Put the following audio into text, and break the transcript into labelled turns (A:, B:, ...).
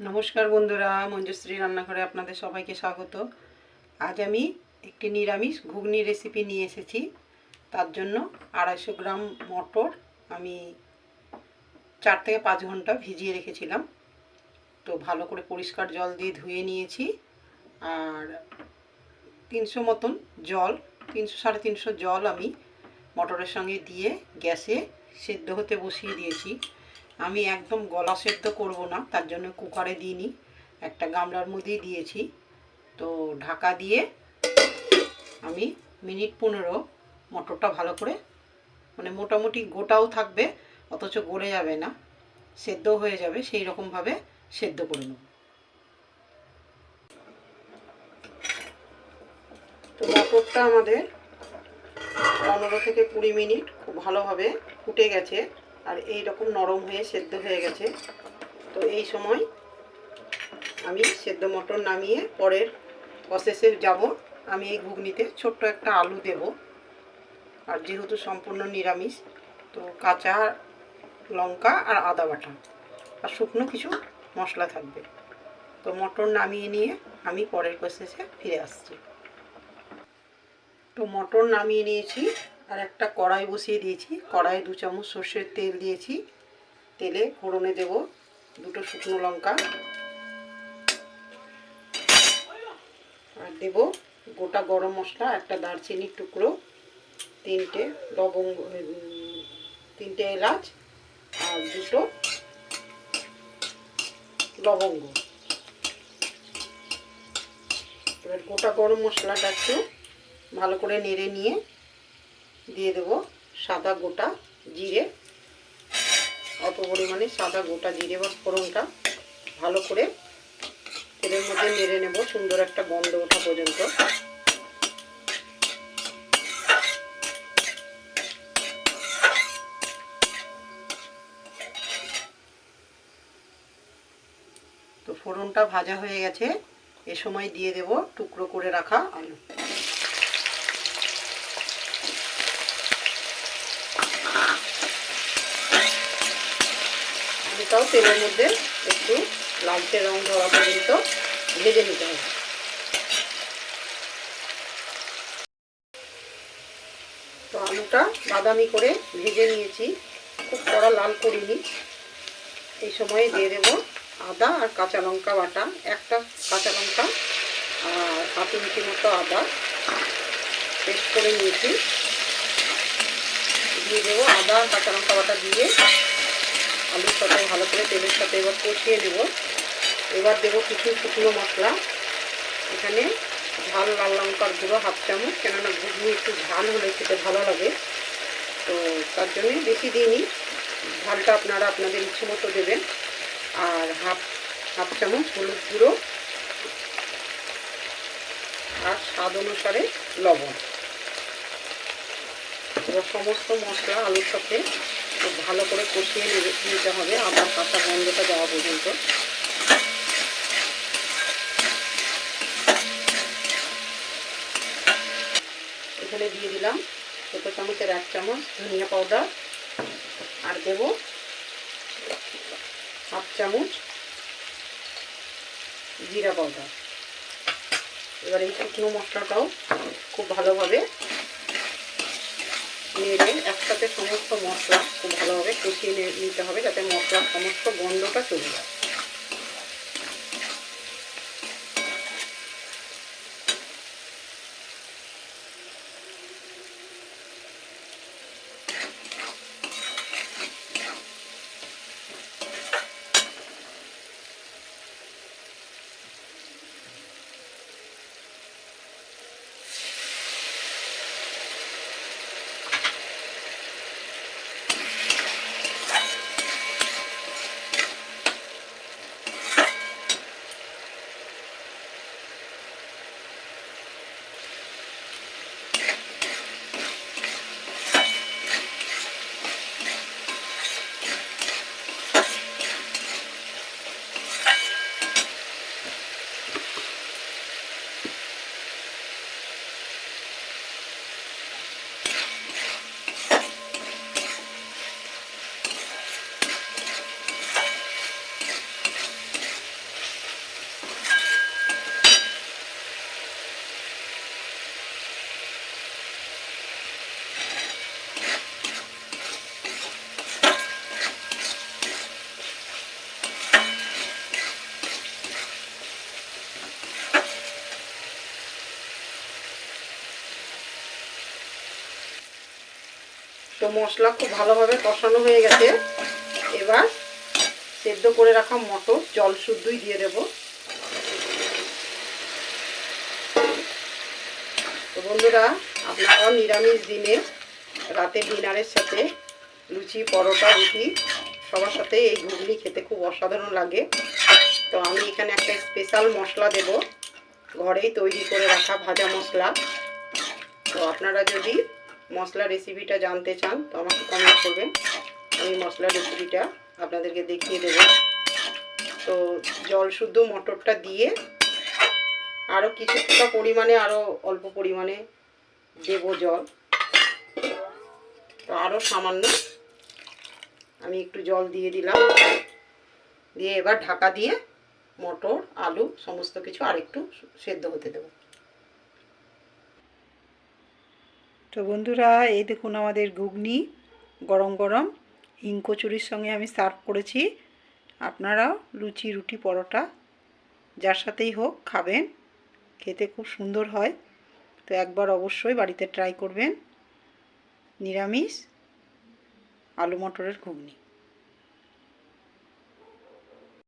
A: নমস্কার বন্ধুরা, মঞ্জুশ্রী রান্নাঘরে আপনাদের সবাইকে স্বাগত। আজ আমি একটি নিরামিষ ঘুগনি রেসিপি নিয়ে এসেছি। তার জন্য আড়াইশো গ্রাম মটর আমি চার থেকে পাঁচ ঘণ্টা ভিজিয়ে রেখেছিলাম। তো ভালো করে পরিষ্কার জল দিয়ে ধুয়ে নিয়েছি। আর তিনশো মতন জল, তিনশো সাড়ে তিনশো জল আমি মটরের সঙ্গে দিয়ে গ্যাসে সেদ্ধ হতে বসিয়ে দিয়েছি। আমি একদম গলা সেদ্ধ করব না, তার জন্য কুকারে দিইনি। একটা গামলার মধ্যেই দিয়েছি। তো ঢাকা দিয়ে আমি মিনিট পনেরো মটরটা ভালো করে মানে মোটামুটি গোটাও থাকবে, অথচ গলে যাবে না সেদ্ধ হয়ে যাবে, সেই রকমভাবে সেদ্ধ করে নেব। তো মটরটা আমাদের পনেরো থেকে কুড়ি মিনিট খুব ভালোভাবে ফুটে গেছে। আর এই রকম নরম হয়ে সেদ্ধ হয়ে গেছে। তো এই সময় আমি সেদ্ধ মটর নামিয়ে পরের প্রসেসে যাব। আমি এই ঘুগনিতে ছোট্ট একটা আলু দেব। আর যেহেতু সম্পূর্ণ নিরামিষ, তো কাঁচা লঙ্কা আর আদা বাটা আর শুকনো কিছু মশলা থাকবে। তো মটর নামিয়ে নিয়ে আমি পরের প্রসেসে ফিরে আসছি। তো মটর নামিয়ে নিয়েছি। আর একটা কড়াই বসিয়ে দিয়েছি। কড়াই দু চামচ সর্ষের তেল দিয়েছি। তেলে ফোড়নে দেব দুটো শুকনো লঙ্কা। আর দেব গোটা গরম মশলা, একটা দারচিনির টুকরো, তিনটে লবঙ্গ তিনটে এলাচ আর দুটো লবঙ্গ। এবার গোটা গরম মশলাটা একটু ভালো করে নেড়ে নিয়ে দিয়ে দেব সাদা গোটা জিরে। অল্প পরিমাণে সাদা গোটা জিরে বা ফোড়নটা ভালো করে তেলের মধ্যে নেড়ে নেব সুন্দর একটা গন্ধ ওঠা পর্যন্ত। তো ফোড়নটা ভাজা হয়ে গেছে, এ সময় দিয়ে দেব টুকরো করে রাখা আলু। আলুটাও তেলের মধ্যে একটু লালচে রং ধরা পর্যন্ত ভেজে নিতে হবে। তো আলুটা বাদামি করে ভেজে নিয়েছি। খুব কড়া লাল করিনি। এই সময়ে দিয়ে দেবো আদা আর কাঁচা লঙ্কা বাটা। একটা কাঁচা লঙ্কা আর হাফ ইঞ্চি মতো আদা পেস্ট করে নিয়েছি। দিয়ে দেবো আদা কাঁচা লঙ্কা বাটা দিয়ে করে তেলের সাথে এবার কষিয়ে নেব এবার দেবো কিছু শুকনো মশলা। এখানে ঝাল, লাল লঙ্কার গুঁড়ো হাফ চামচ, কেননা ঘুগনি একটু ঝাল হলে খেতে ভালো লাগে। তো তার জন্যই বেশি দিইনি। ঝালটা আপনারা আপনাদের ইচ্ছে মতো দেবেন। আর হাফ হাফ চামচ হলুদ গুঁড়ো। আর স্বাদ অনুসারে লবণ। এবার সমস্ত মশলা আলুর সাথে ভালো করে কষিয়ে নিতে হবে। আবার কাঁচা গন্ধটা যাওয়া পর্যন্ত। এখানে দিয়ে দিলাম ছোটো চামচের এক চামচ ধনিয়া পাউডার আর দেব হাফ চামচ জিরা পাউডার। এবার এই শুকনো মশলাটাও খুব ভালোভাবে নেড়ে একসাথে সমস্ত মশলা খুব ভালোভাবে কষিয়ে নিতে হবে যাতে মশলার সমস্ত গন্ধটা চলে যায়। তো মশলা খুব ভালোভাবে কষানো হয়ে গেছে। এবার সেদ্ধ করে রাখা মটর, জল শুদ্ধই দিয়ে দেব। তো বন্ধুরা, আপনারাও নিরামিষ দিনে রাতে ডিনারের সাথে লুচি, পরোটা, রুটি, সবার সাথে এই ঘুগনি খেতে খুব অসাধারণ লাগে। তো আমি এখানে একটা স্পেশাল মশলা দেব। ঘরেই তৈরি করে রাখা ভাজা মশলা। তো আপনারা যদি মশলা রেসিপিটা জানতে চান, তো আমাকে কমেন্ট করবেন। আমি মশলা রেসিপিটা আপনাদেরকে দেখিয়ে দেব। তো জল শুদ্ধ মটরটা দিয়ে আরও কিছুটা পরিমাণে আরও অল্প পরিমাণে দেব জল। তো আরও সামান্য আমি একটু জল দিয়ে দিলাম। দিয়ে এবার ঢাকা দিয়ে মটর, আলু, সমস্ত কিছু আরেকটু সেদ্ধ হতে দেবো। তো বন্ধুরা, এই দেখুন আমাদের ঘুগনি, গরম গরম। হিং কচুরির সঙ্গে আমি সার্ভ করেছি। আপনারাও লুচি, রুটি, পরোটা, যার সাথেই হোক খাবেন। খেতে খুব সুন্দর হয়। তো একবার অবশ্যই বাড়িতে ট্রাই করবেন। নিরামিষ আলু মটরের ঘুগনি।